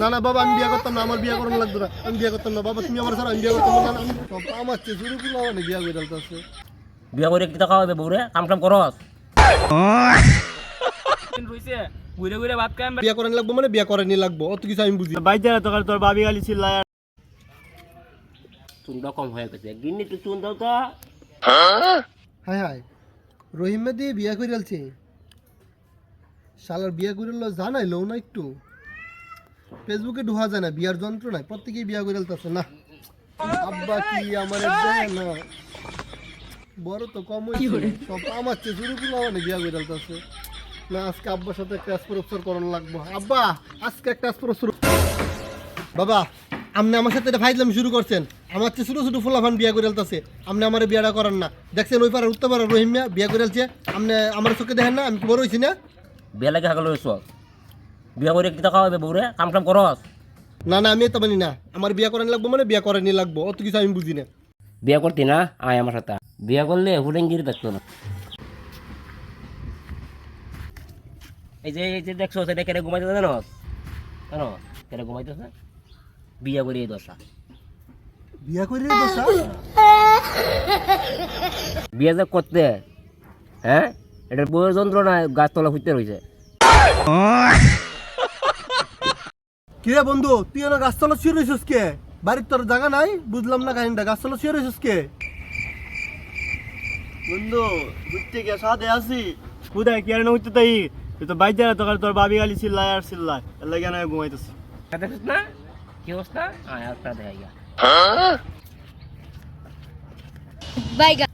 না না বাবা আমি বিয়ে করতাম না আমার বিয়ে করানো লাগতো না আমি বিয়ে করতাম না বাবা তুমি আমার ছাড়া আমি বিয়ে করতাম না আমি আমার চেয়ে শুরু করলাম মানে বিয়ে করে ডালতেছে বিয়া করে কি টাকা হবে বউরে? কাম কাম করস। রইছে ঘুরে ঘুরে ভাত খাই বিয়ে করানো লাগবো মানে বিয়ে করানি লাগবো অত কিছু আমি বুঝি বাইতে না তোর তোর বাবি গালি চিল্লায়। চুনটা কম হয়ে গেছে। গিন্নি তুই চুন দাও তো। হাই হাই রহিমে দিয়ে বিয়ে করে আলছে শালার বিয়ে করে জানাইলো না একটু। ফেসবুকে ঢোয়া যায় না বিয়ার যন্ত্র নাই প্রত্যেকেই বিয়ে করে আলতেছে না। আব্বা কি আমার দেয় না? বড় তো কম সব আমার চেয়ে শুরু করলাম মানে বিয়ে করে আলতেছে না আজকে আব্বার সাথে ক্লাস প্রফেসর করানো লাগবো। আব্বা আজকে একটা প্রফেসর বাবা আপনি আমার সাথে এটা ফাইজলাম শুরু করছেন। আমার চেয়ে ছোটো ছোটো ফুলাফান বিয়া করে আলতেছে আপনি আমার বিয়েটা করেন না। দেখছেন ওই পাড়ার উত্তর পাড়ার রহিম মিয়া বিয়ে করে আলছে আপনি আমার চোখে দেখেন না আমি কি বড় হয়েছি না? বিয়া লাগে হাগল হইছ বিয়া করে কি টাকা হবে বউরে? কাম কাম করস। না না আমি তো মানি না। আমার বিয়া করানি লাগবো মানে বিয়া করানি লাগবো অত কিছু আমি বুঝি না। বিয়া করতি না? আয় আমার সাথে। বিয়া করলে হুডেঙ্গিরি থাকতো না এই যে এই যে দেখছ সেটা কেটে ঘুমাইতেছে জানো? জানো? কেটে ঘুমাইতেছে? বিয়া করি এই দশা বিয়ে করে বসা বিয়া যে করতে হ্যাঁ? এটা বউয়ের যন্ত্রণা গাছতলা ফুটতে রয়েছে কিরে বন্ধু তুই এনে গাছতলা শুয়ে রয়েছিস কে? বাড়ির তোর জায়গা নাই? বুঝলাম না কাহিনীটা গাছতলা শুয়ে রয়েছিস কে? বন্ধু ঘুরতে গিয়ে সাথে আসি কোথায় কি আর না উঠতে তাই? তুই তো তোর তোর বাবি গালি চিল্লায় আর চিল্লায়। এর লাগে না ঘুমাইতেছি। দেখছিস না? কি অবস্থা? আয় একটা দেখা গিয়া বাইগা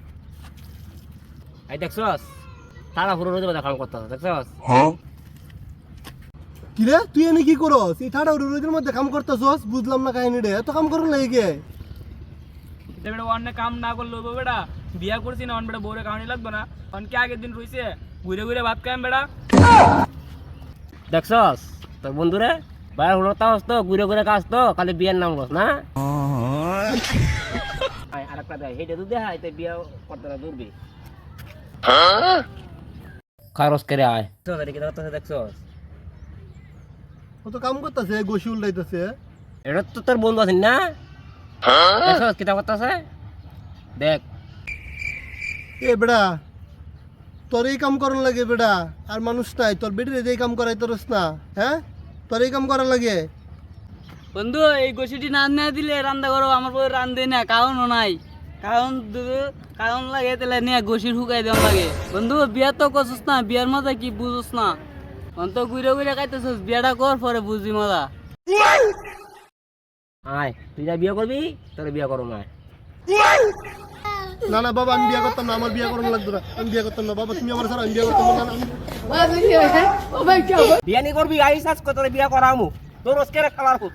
এই দেখছস? তারা পুরো বাদা কাম করতে দেখছস? কিরে? তুই এনে কি করস? এই ঠাডা রোদের মধ্যে কাম করতেছস? বুঝলাম না কাহিনীটা এত কাম করুন লাগে কে? বেটা অন্য কাম না করল বেটা। বিয়া করছি না অন বেটা বউরে কাহানি লাগবে না। অনকে আগের দিন রইছে? ঘুরে ঘুরে ভাত খাই বেটা। দেখছস? তোর বন্ধুরে? বাইরে হলো তাও তো ঘুরে ঘুরে কাজ তো খালি বিয়ের নাম লস না? আয় আরেকটা দেখ হেঁটে তো দেখা এতে বিয়ে করতে না দূরবি খারস করে আয়। তো দেখি দেখছস দেখছস? ও তো কাম করতেছে গোসি উল্টাইতেছে। এটা তো তোর বন্ধু আছেন না? দেখছস কিতা করতেছে দেখ। এ বেড়া তোর এই কাম করার লাগে বেড়া আর মানুষ নাই তোর বেটির এই কাম করাই তোরস না হ্যাঁ? তোর এই কাম করার লাগে। বন্ধু এই গোসিটি না না দিলে রান্না করো আমার বউ রান্ধে না কারণও নাই। কারণ দু- কারণ লাগে তাহলে নিয়ে গোসির হুকাই দেওয়া লাগে। বন্ধু বিয়া তো করছিস না বিয়ার মজা কি বুঝছ না? অন্ত ঘুরে ঘুরে খাইতেছিস বিয়াটা কর পরে বুঝবি মজা। আয় তুই যা বিয়ে করবি তোর বিয়ে করো না না না বাবা আমি বিয়ে করতাম না আমার বিয়ে করানো লাগতো না আমি বিয়ে করতাম না বাবা তুমি আমার ছাড়া আমি বিয়ে করতাম না বিয়া নি করবি আইস আজ তোর বিয়া করামু? তোর রোজকে খাবার খুব